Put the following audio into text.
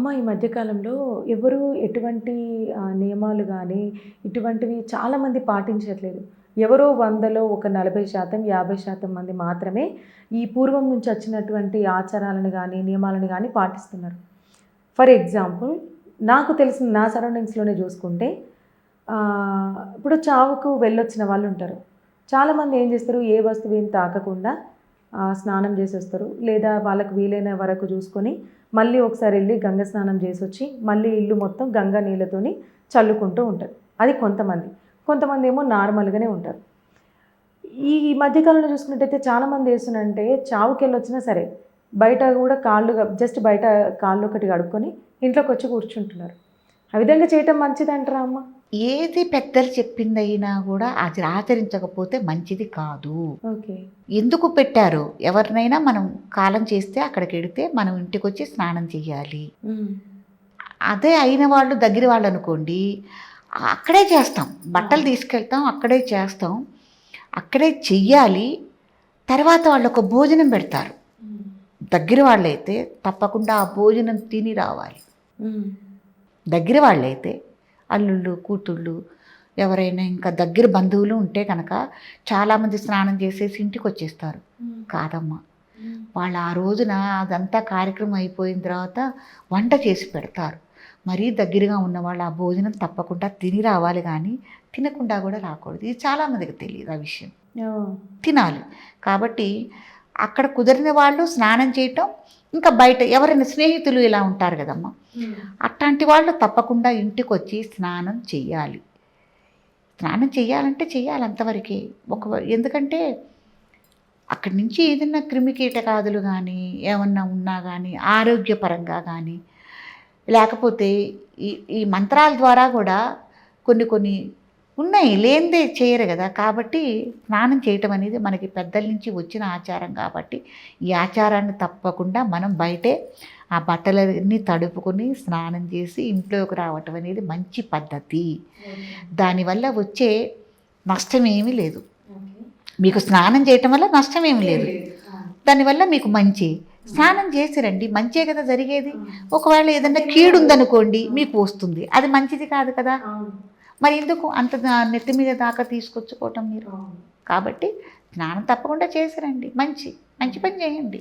అమ్మ ఈ మధ్యకాలంలో ఎవరు ఎటువంటి నియమాలు కానీ ఇటువంటివి చాలామంది పాటించట్లేదు. ఎవరో వందలో ఒక నలభై శాతం యాభై శాతం మంది మాత్రమే ఈ పూర్వం నుంచి వచ్చినటువంటి ఆచారాలను కానీ నియమాలను కానీ పాటిస్తున్నారు. ఫర్ ఎగ్జాంపుల్ నాకు తెలిసిన నా సరౌండింగ్స్లోనే చూసుకుంటే ఇప్పుడు చావుకు వెళ్ళొచ్చిన వాళ్ళు ఉంటారు. చాలామంది ఏం చేస్తారు? ఏ వస్తువు ఏం తాకకుండా స్నానం చేసి వస్తారు లేదా వాళ్ళకు వీలైన వరకు చూసుకొని మళ్ళీ ఒకసారి వెళ్ళి గంగ స్నానం చేసి వచ్చి మళ్ళీ ఇల్లు మొత్తం గంగ నీళ్ళతోని చల్లుకుంటూ ఉంటారు. అది కొంతమంది. కొంతమంది ఏమో నార్మల్గానే ఉంటారు. ఈ మధ్యకాలంలో చూసుకున్నట్టయితే చాలామంది వేస్తున్నంటే చావుకి వెళ్ళొచ్చినా సరే బయట కూడా కాళ్ళు జస్ట్ బయట కాళ్ళు ఒకటి కడుక్కొని ఇంట్లోకి వచ్చి కూర్చుంటున్నారు. ఆ విధంగా చేయటం మంచిదంటారా అమ్మ? ఏది పెద్దలు చెప్పిందైనా కూడా అది ఆచరించకపోతే మంచిది కాదు. ఓకే. ఎందుకు పెట్టారు? ఎవరినైనా మనం కాలం చేస్తే అక్కడికి వెడితే మనం ఇంటికి వచ్చి స్నానం చేయాలి. అదే అయిన వాళ్ళు దగ్గర వాళ్ళు అనుకోండి అక్కడే చేస్తాం. బట్టలు తీసుకెళ్తాం అక్కడే చేస్తాం. అక్కడే చెయ్యాలి. తర్వాత వాళ్ళు ఒక భోజనం పెడతారు. దగ్గర వాళ్ళైతే తప్పకుండా ఆ భోజనం తిని రావాలి. దగ్గర వాళ్ళైతే అల్లుళ్ళు కూతుళ్ళు ఎవరైనా ఇంకా దగ్గర బంధువులు ఉంటే కనుక చాలామంది స్నానం చేసేసి ఇంటికి వచ్చేస్తారు. కాదమ్మా. వాళ్ళు ఆ రోజున అదంతా కార్యక్రమం అయిపోయిన తర్వాత వంట చేసి పెడతారు. మరీ దగ్గరగా ఉన్న వాళ్ళు ఆ భోజనం తప్పకుండా తిని రావాలి కానీ తినకుండా కూడా రాకూడదు. ఇది చాలామందికి తెలియదు ఆ విషయం. తినాలి. కాబట్టి అక్కడ కుదిరిన వాళ్ళు స్నానం చేయటం ఇంకా బయట ఎవరైనా స్నేహితులు ఇలా ఉంటారు కదమ్మా. అట్లాంటి వాళ్ళు తప్పకుండా ఇంటికి వచ్చి స్నానం చెయ్యాలి. స్నానం చెయ్యాలంటే చెయ్యాలి అంతవరకే. ఒక ఎందుకంటే అక్కడి నుంచి ఏదైనా క్రిమి కీటకాదులు కానీ ఏమన్నా ఉన్నా కానీ ఆరోగ్యపరంగా కానీ లేకపోతే ఈ ఈ మంత్రాల ద్వారా కూడా కొన్ని కొన్ని ఉన్నాయి లేనిదే చేయరు కదా. కాబట్టి స్నానం చేయటం అనేది మనకి పెద్దల నుంచి వచ్చిన ఆచారం కాబట్టి ఈ ఆచారాన్ని తప్పకుండా మనం బయటే ఆ బట్టలన్నీ తడుపుకొని స్నానం చేసి ఇంట్లోకి రావటం అనేది మంచి పద్ధతి. దానివల్ల వచ్చే నష్టం ఏమీ లేదు. మీకు స్నానం చేయటం వల్ల నష్టం ఏమీ లేదు. దానివల్ల మీకు మంచి. స్నానం చేసి రండి మంచే కదా జరిగేది. ఒకవేళ ఏదైనా కీడు ఉందనుకోండి మీకు వస్తుంది. అది మంచిది కాదు కదా. మరి ఎందుకు అంత నెత్తి మీద దాకా తీసుకొచ్చుకోవటం మీరు? కాబట్టి స్నానం తప్పకుండా చేసి రండి మంచి మంచి పని చేయండి.